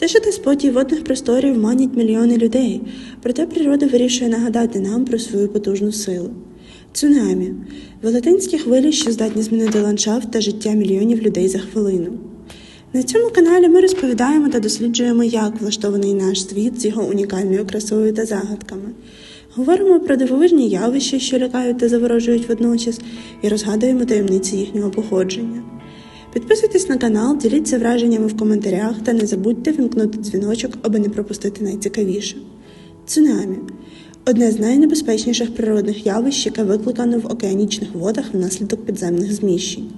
Тиша та спокій водних просторів манять мільйони людей, проте природа вирішує нагадати нам про свою потужну силу. Цунамі велетенські хвилі, що здатні змінити ландшафт та життя мільйонів людей за хвилину. На цьому каналі ми розповідаємо та досліджуємо, як влаштований наш світ з його унікальною красою та загадками. Говоримо про дивовижні явища, що лякають та заворожують водночас, і розгадуємо таємниці їхнього походження. Підписуйтесь на канал, діліться враженнями в коментарях та не забудьте вімкнути дзвіночок, аби не пропустити найцікавіше. Цунамі одне з найнебезпечніших природних явищ, яке викликано в океанічних водах внаслідок підземних зміщень.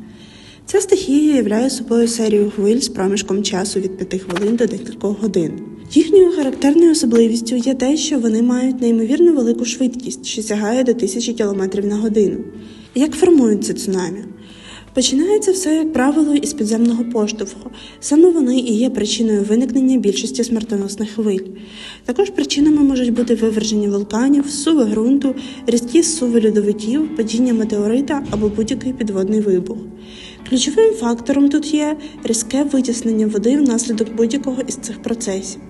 Ця стихія являє собою серію хвиль з проміжком часу від 5 хвилин до декількох годин. Їхньою характерною особливістю є те, що вони мають неймовірно велику швидкість, що сягає до 1000 км на годину. Як формуються цунамі? Починається все, як правило, із підземного поштовху. Саме вони і є причиною виникнення більшості смертоносних хвиль. Також причинами можуть бути виверження вулканів, суви ґрунту, різкі суви льодовиків, падіння метеорита або будь-який підводний вибух. Ключовим фактором тут є різке витіснення води внаслідок будь-якого із цих процесів.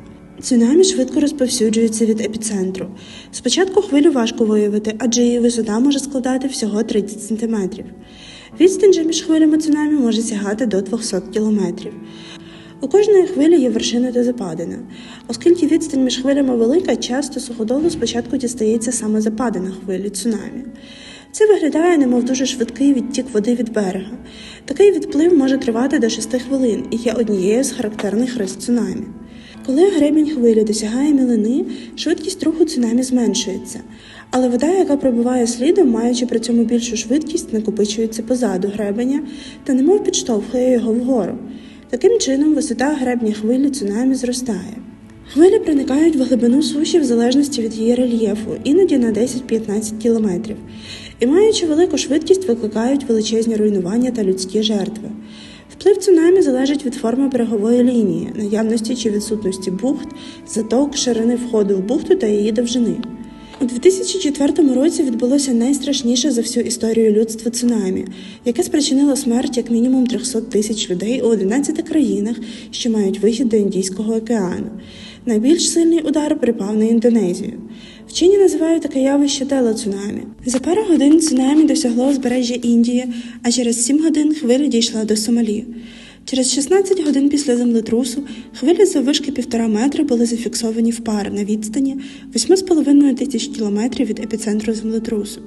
Цунамі швидко розповсюджується від епіцентру. Спочатку хвилю важко виявити, адже її висота може складати всього 30 см. Відстань же між хвилями цунамі може сягати до 200 км. У кожної хвилі є вершина та западина. Оскільки відстань між хвилями велика, часто суходолу спочатку дістається саме западина хвилі цунамі. Це виглядає, немов дуже швидкий відтік води від берега. Такий відплив може тривати до 6 хвилин і є однією з характерних рис цунамі. Коли гребінь хвилі досягає мілини, швидкість руху цунамі зменшується, але вода, яка пробиває слідом, маючи при цьому більшу швидкість, накопичується позаду гребеня та немов підштовхує його вгору. Таким чином, висота гребня хвилі цунамі зростає. Хвилі проникають в глибину суші в залежності від її рельєфу, іноді на 10-15 кілометрів, і маючи велику швидкість, викликають величезні руйнування та людські жертви. Вплив цунамі залежить від форми берегової лінії, наявності чи відсутності бухт, заток, ширини входу в бухту та її довжини. У 2004 році відбулося найстрашніше за всю історію людства цунамі, яке спричинило смерть як мінімум 300 тисяч людей у 11 країнах, що мають вихід до Індійського океану. Найбільш сильний удар припав на Індонезію. Вчені називають таке явище телецунамі. За пару годин цунамі досягло узбережжя Індії, а через 7 годин хвиля дійшла до Сомалі. Через 16 годин після землетрусу хвилі заввишки півтора метра були зафіксовані в пар на відстані 8,5 тисяч кілометрів від епіцентру землетрусу.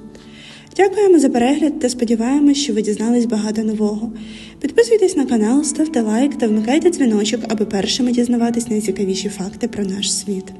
Дякуємо за перегляд та сподіваємось, що ви дізнались багато нового. Підписуйтесь на канал, ставте лайк та вмикайте дзвіночок, аби першими дізнаватись найцікавіші факти про наш світ.